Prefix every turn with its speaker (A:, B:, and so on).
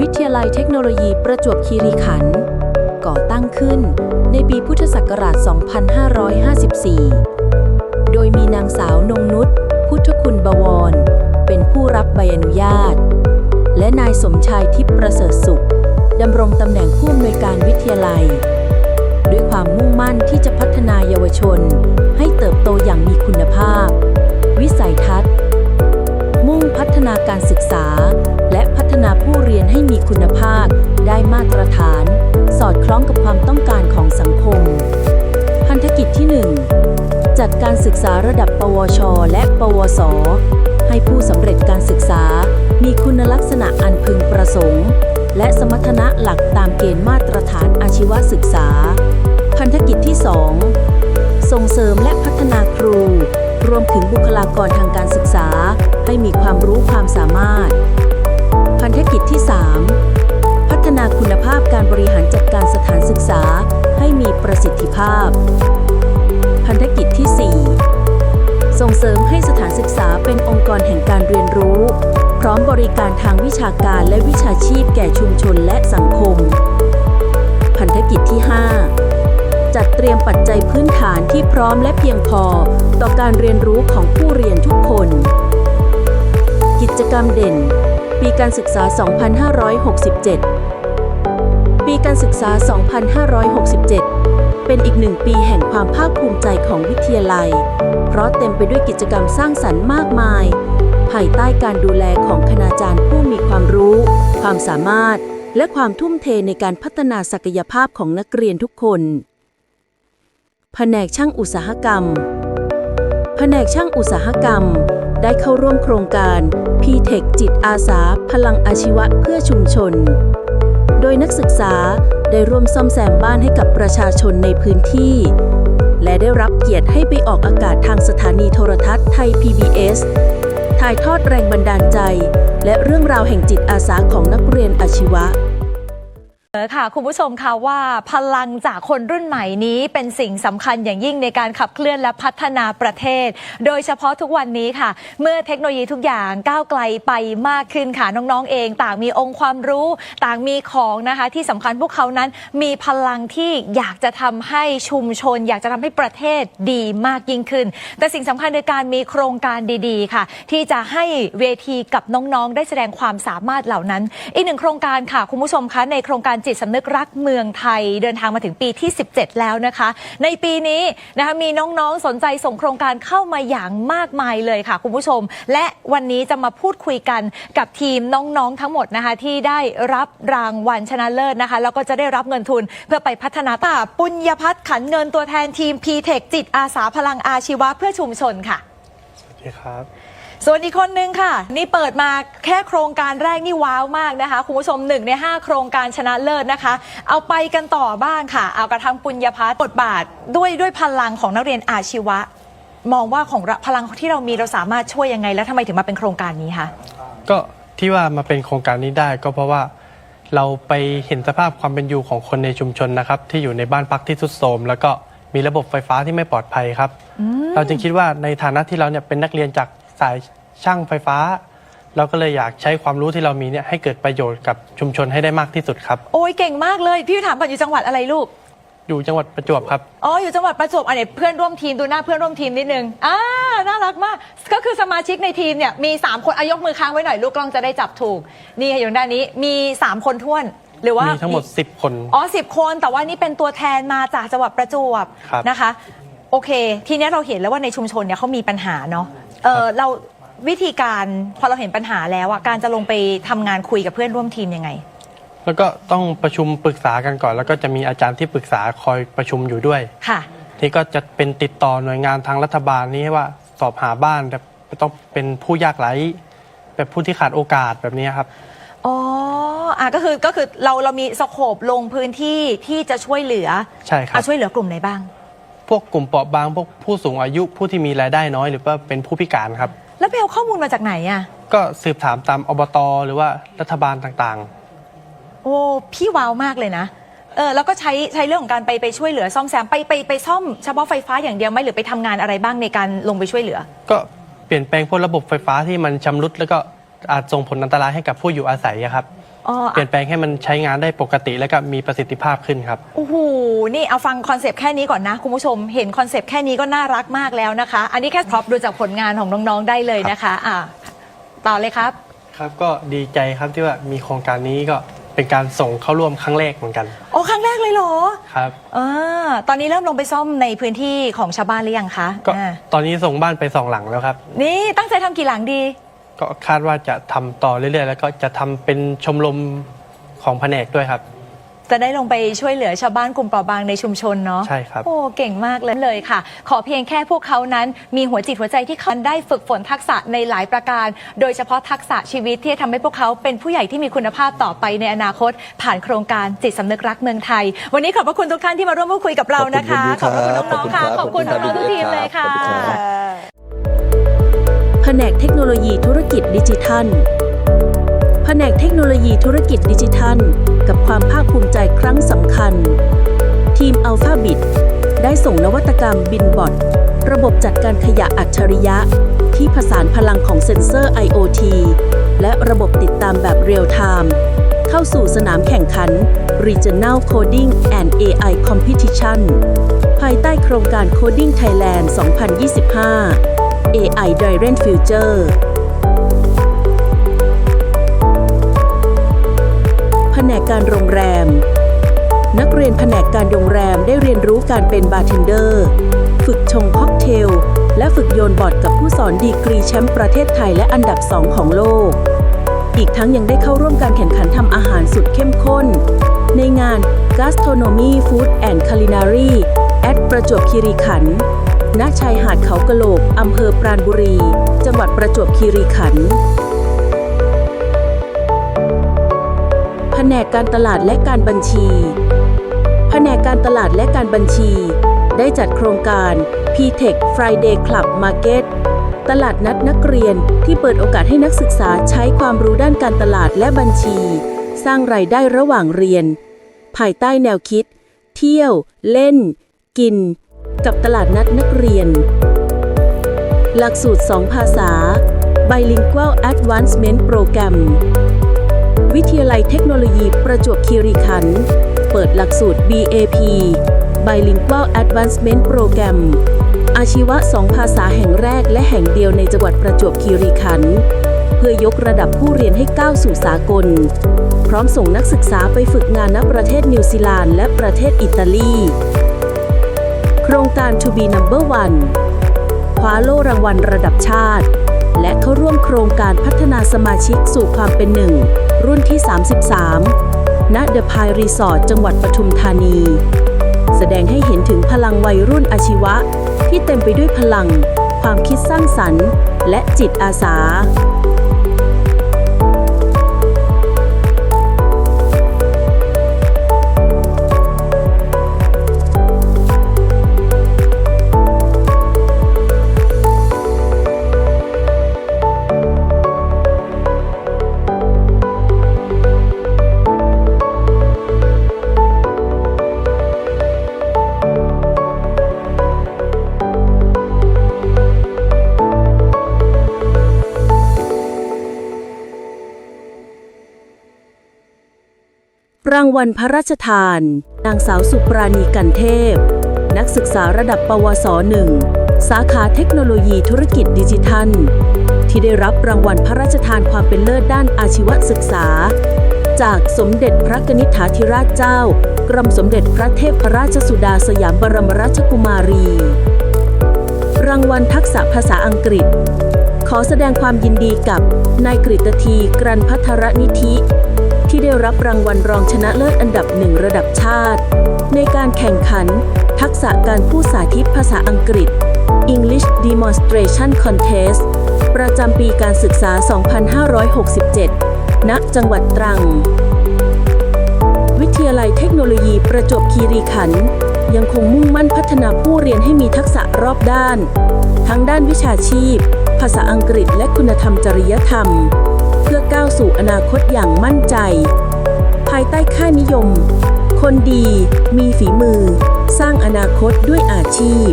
A: วิทยาลัยเทคโนโลยีประจวบคีรีขันธ์ก่อตั้งขึ้นในปีพุทธศักราช 2554 โดยมีนางสาวนงนุชพุทธคุณบวร เป็นผู้รับใบอนุญาต และนายสมชายทิพย์ประเสริฐสุขดำรงตำแหน่งผู้อำนวยการวิทยาลัย ด้วยความมุ่งมั่นที่จะพัฒนาเยาวชน ให้เติบโตอย่างมีคุณภาพ วิสัยทัศน์ งพัฒนาการศึกษา และพัฒนาผู้เรียนให้มีคุณภาพ ได้มาตรฐาน สอดคล้องกับความต้องการของสังคม พันธกิจที่ 1 จัดการศึกษาระดับ ปวช และ ปวส ให้ผู้สำเร็จการศึกษา มีคุณลักษณะอันพึงประสงค์ และสมรรถนะหลักตามเกณฑ์มาตรฐานอาชีวศึกษา พันธกิจที่ 2 ส่งเสริมและพัฒนาครู รวมถึงบุคลากรทางการศึกษา ให้มีความรู้ความสามารถ พันธกิจที่ 3 พัฒนาคุณภาพการบริหารจัดการสถานศึกษาให้มีประสิทธิภาพ พันธกิจที่ 4 ส่งเสริมให้สถานศึกษาเป็นองค์กรแห่งการเรียนรู้ พร้อมบริการทางวิชาการและวิชาชีพแก่ชุมชนและสังคม พันธกิจที่ 5จัดเตรียมปัจจัยพื้นฐานที่พร้อมและเพียงพอ ต่อการเรียนรู้ของผู้เรียนทุกคน กิจกรรมเด่น ปีการศึกษา 2567 ปีการศึกษา 2567 เป็นอีกหนึ่งปีแห่งความภาคภูมิใจของวิทยาลัย เพราะเต็มไปด้วยกิจกรรมสร้างสรรค์มากมาย ภายใต้การดูแลของคณาจารย์ผู้มีความรู้ ความสามารถ และความทุ่มเทในการพัฒนาศักยภาพของนักเรียนทุกคน แผนกช่างอุตสาหกรรม แผนกช่างอุตสาหกรรม ได้เข้าร่วมโครงการ p t e c h จิตอาสา พลังอาชีวะเพื่อชุมชน โดยนักศึกษาได้ร่วมซ่อมแซมบ้านให้กับประชาชนในพื้นที่ และได้รับเกียรติให้ไปออกอากาศทางสถานีโทรทัศน์ไทย PBS ถ่ายทอดแรงบันดาลใจ และเรื่องราวแห่งจิตอาสาของนักเรียนอาชีวะ
B: เออค่ะคุณผู้ชมคะว่าพลังจากคนรุ่นใหม่นี้เป็นสิ่งสำคัญอย่างยิ่งในการขับเคลื่อนและพัฒนาประเทศ โดยเฉพาะทุกวันนี้ค่ะ เมื่อเทคโนโลยีทุกอย่างก้าวไกลไปมากขึ้นค่ะน้องๆเอง ต่างมีองค์ความรู้ต่างมีของนะคะที่สำคัญพวกเขานั้นมีพลังที่อยากจะทำให้ชุมชน อยากจะทำให้ประเทศดีมากยิ่งขึ้น แต่สิ่งสำคัญในการมีโครงการดีๆค่ะ ที่จะให้เวทีกับน้องๆ ได้แสดงความสามารถเหล่านั้น อีกหนึ่งโครงการค่ะคุณผู้ชมคะในโครงการจิตสำนึกรักเมืองไทยเดินทางมาถึงปีที่ 17 แล้วนะคะ ในปีนี้นะคะมีน้องๆสนใจส่งโครงการเข้ามาอย่างมากมายเลยค่ะคุณผู้ชม และวันนี้จะมาพูดคุยกันกับทีมน้องๆทั้งหมดนะคะที่ได้รับรางวัลชนะเลิศนะคะแล้วก็จะได้รับเงินทุนเพื่อไปพัฒนาตาปุญญพัฒน์ขันเงินตัวแทนทีม p t e c h จิตอาสาพลังอาชีวะเพื่อชุมชนค่ะ
C: สวัสดีครับ
B: ส่วนอีกคนนึงค่ะ นี่เปิดมาแค่โครงการแรกนี่ว้าวมากนะคะคุณผู้ชมหนึ่งใน 5 โครงการชนะเลิศนะคะ เอาไปกันต่อบ้างค่ะ เอากระทั่งปุญญพัฒน์บทบาทด้วยด้วยพลังของนักเรียนอาชีวะ มองว่าของเราพลังที่เรามีเราสามารถช่วยยังไง แล้วทำไมถึงมาเป็นโครงการนี้คะ
C: ก็ที่ว่ามาเป็นโครงการนี้ได้ก็เพราะว่าเราไปเห็นสภาพความเป็นอยู่ของคนในชุมชนนะครับ ที่อยู่ในบ้านพักที่ทรุดโทรมแล้วก็มีระบบไฟฟ้าที่ไม่ปลอดภัยครับ เราจึงคิดว่าในฐานะที่เราเนี่ยเป็นนักเรียนจาก สายช่างไฟฟ้า เราก็เลยอยากใช้ความรู้ที่เรามีเนี่ยให้เกิดประโยชน์กับชุมชนให้ได้มากที่สุดครับ
B: โอ้ยเก่งมากเลยพี่ถามก่อนอยู่จังหวัดอะไรลูก
C: อยู่จังหวัดประจวบครับ
B: อ๋ออยู่จังหวัดประจวบอันนี้เพื่อนร่วมทีมดูหน้าเพื่อนร่วมทีมนิดนึงอ่าน่ารักมาก ก็คือสมาชิกในทีมเนี่ยมี 3 คนอายกมือค้างไว้หน่อยลูกกล้องจะได้จับถูก นี่ค่ะอยู่ด้านนี้มี 3 คนท้วน หรือว่า
C: มี
B: มี
C: ทั้งหมด 10 คน
B: อ๋อสิบคนแต่ว่านี่เป็นตัวแทนมาจากจังหวัดประจวบ
C: ครับ
B: นะคะ โอเค ทีเนี้ยเราเห็นแล้วว่าในชุมชนเนี่ยเขามีปัญหาเนาะ เออเราวิธีการพอเราเห็นปัญหาแล้วอะการจะลงไปทำงานคุยกับเพื่อนร่วมทีมยังไง
C: แล้วก็ต้องประชุมปรึกษากันก่อน แล้วก็จะมีอาจารย์ที่ปรึกษาคอยประชุมอยู่ด้วย
B: ค่ะ
C: นี่ก็จะเป็นติดต่อหน่วยงานทางรัฐบาลนี้ให้ว่าสอบหาบ้านแบบต้องเป็นผู้ยากไร้แบบผู้ที่ขาดโอกาสแบบนี้ครับ
B: อ๋ออะก็คือก็คือเราเรามีสโคปลงพื้นที่ที่จะช่วยเหลือ
C: ใช่ครับ
B: อะช่วยเหลือกลุ่มไหนบ้าง
C: พวกกลุ่มเปราะบางพวกผู้สูงอายุผู้ที่มีรายได้น้อย หรือว่าเป็นผู้พิการครับ
B: แล้วไปเอาข้อมูลมาจากไหนอะ
C: ก็สืบถามตามอบตหรือว่ารัฐบาลต่าง
B: โอ้พี่ว้าวมากเลยนะเออแล้วก็ใช้ใช้เรื่องของการไปไปช่วยเหลือซ่อมแซมไปไปไปซ่อมเฉพาะไฟฟ้าอย่างเดียวไหมหรือไปทำงานอะไรบ้างในการลงไปช่วยเหลือ
C: ๆ ก็เปลี่ยนแปลงพวกระบบไฟฟ้าที่มันชำรุด แล้วก็อาจส่งผลอันตรายให้กับผู้อยู่อาศัยอะครับ
B: อ๋อ
C: เปลี่ยนแปลงให้มันใช้งานได้ปกติและก็มีประสิทธิภาพขึ้นครับ
B: โอ้โห นี่เอาฟังคอนเซปต์แค่นี้ก่อนนะ คุณผู้ชม เห็นคอนเซปต์แค่นี้ก็น่ารักมากแล้วนะคะ อันนี้แค่พร็อพดูจากผลงานของน้องๆได้เลยนะคะ อะต่อเลยครับ
C: ครับก็ดีใจครับที่ว่ามีโครงการนี้ก็เป็นการส่งเข้าร่วมครั้งแรกเหมือนกัน
B: โอ้ครั้งแรกเลยเหรอ
C: ครับ
B: อ่าตอนนี้เริ่มลงไปซ่อมในพื้นที่ของชาวบ้านหรือยังคะ
C: ก็
B: อ่า
C: ตอนนี้ส่งบ้านไปสองหลังแล้วครับ
B: นี่ตั้งใจทำกี่หลังดี
C: ก็คาดว่าจะทำต่อเรื่อยๆ แล้วก็จะทำเป็นชมรมของแผนกด้วยครับ
B: จะได้ลงไปช่วยเหลือชาวบ้านกลุ่มเปราะบางในชุมชนเนาะ
C: ใช่ครับ
B: โอ้เก่งมากเลยเลยค่ะ ขอเพียงแค่พวกเขานั้น มีหัวจิตหัวใจที่เขาได้ฝึกฝนทักษะในหลายประการ โดยเฉพาะทักษะชีวิตที่จะทำให้พวกเขาเป็นผู้ใหญ่ที่มีคุณภาพต่อไปในอนาคต ผ่านโครงการจิตสำนึกรักเมืองไทย วันนี้ขอบพระคุณทุกท่านที่มาร่วมพูดคุยกับเรานะคะ
D: ขอบคุณ
B: ขอบคุณน้องๆค่ะขอบคุณน้องๆทุกทีมเลยค่ะ
A: นกเทคโนโลยีธุรกิจดิจิทัล แผนกเทคโนโลยีธุรกิจดิจิทัล กับความภาคภูมิใจครั้งสำคัญ ทีม Alpha b i t ได้ส่งนวัตกรรมบินบอทระบบจัดการขยะอัจฉริยะ ที่ผสานพลังของเซ็นเซอร์ IoT และระบบติดตามแบบเรียลไทม์เข้าสู่สนามแข่งขัน Regional Coding and AI Competition ภายใต้โครงการ Coding Thailand 2025 AI Direct Future แผนกการโรงแรม นักเรียนแผนกการโรงแรมได้เรียนรู้การเป็นบาร์เทนเดอร์ ฝึกชงค็อกเทล และฝึกโยนบอร์ดกับผู้สอนดีกรีแชมป์ประเทศไทยและอันดับ 2 ของโลก อีกทั้งยังได้เข้าร่วมการแข่งขันทำอาหารสุดเข้มข้น ในงาน Gastronomy Food and Culinary at ประจวบคีรีขันธ์ ณชายหาดเขากะโหลก อำเภอปราณบุรี จังหวัดประจวบคีรีขันธ์แผนกการตลาดและการบัญชี แผนกการตลาดและการบัญชี ได้จัดโครงการ P-Tech Friday Club Market ตลาดนัดนักเรียนที่เปิดโอกาสให้นักศึกษาใช้ความรู้ด้านการตลาดและบัญชี สร้างรายได้ระหว่างเรียน ภายใต้แนวคิด เที่ยว เล่น กิน กับตลาดนัดนักเรียน หลักสูตร 2 ภาษา Bilingual Advancement Program วิทยาลัยเทคโนโลยีประจวบคีรีขันธ์เปิดหลักสูตร BAP Bilingual Advancement Program อาชีวะสองภาษาแห่งแรกและแห่งเดียวในจังหวัดประจวบคีรีขันธ์เพื่อยกระดับผู้เรียนให้ก้าวสู่สากล พร้อมส่งนักศึกษาไปฝึกงานณประเทศนิวซีแลนด์และประเทศอิตาลี รงการ To be number one คว้าโล่รางวัลระดับชาติ และเข้าร่วมโครงการพัฒนาสมาชิกสู่ความเป็นหนึ่ง รุ่นที่ 33 ณเดอะพายรีสอร์ทจังหวัดปทุมธานี แสดงให้เห็นถึงพลังวัยรุ่นอาชีวะ ที่เต็มไปด้วยพลัง ความคิดสร้างสรรค์ และจิตอาสา รางวัลพระราชทาน นางสาวสุปราณีกันเทพ นักศึกษาระดับปวสหนึ่งสาขาเทคโนโลยีธุรกิจดิจิทัล ที่ได้รับรางวัลพระราชทานความเป็นเลิศด้านอาชีวศึกษา จากสมเด็จพระกนิษฐาธิราชเจ้า กรมสมเด็จพระเทพราชสุดาสยามบรมราชกุมารี รางวัลทักษะภาษาอังกฤษ ขอแสดงความยินดีกับนายกฤตทีกรันพัทรนิธิ ที่ได้รับรางวัลรองชนะเลิศอันดับหนึ่งระดับชาติ ในการแข่งขัน ทักษะการพูดสาธิตภาษาอังกฤษ English Demonstration Contest ประจำปีการศึกษา 2567 ณ จังหวัดตรัง วิทยาลัยเทคโนโลยีประจวบคีรีขันธ์ยังคงมุ่งมั่นพัฒนาผู้เรียนให้มีทักษะรอบด้าน ทั้งด้านวิชาชีพ ภาษาอังกฤษและคุณธรรมจริยธรรม เพื่อก้าวสู่อนาคตอย่างมั่นใจ ภายใต้ค่านิยม คนดีมีฝีมือ สร้างอนาคตด้วยอาชีพ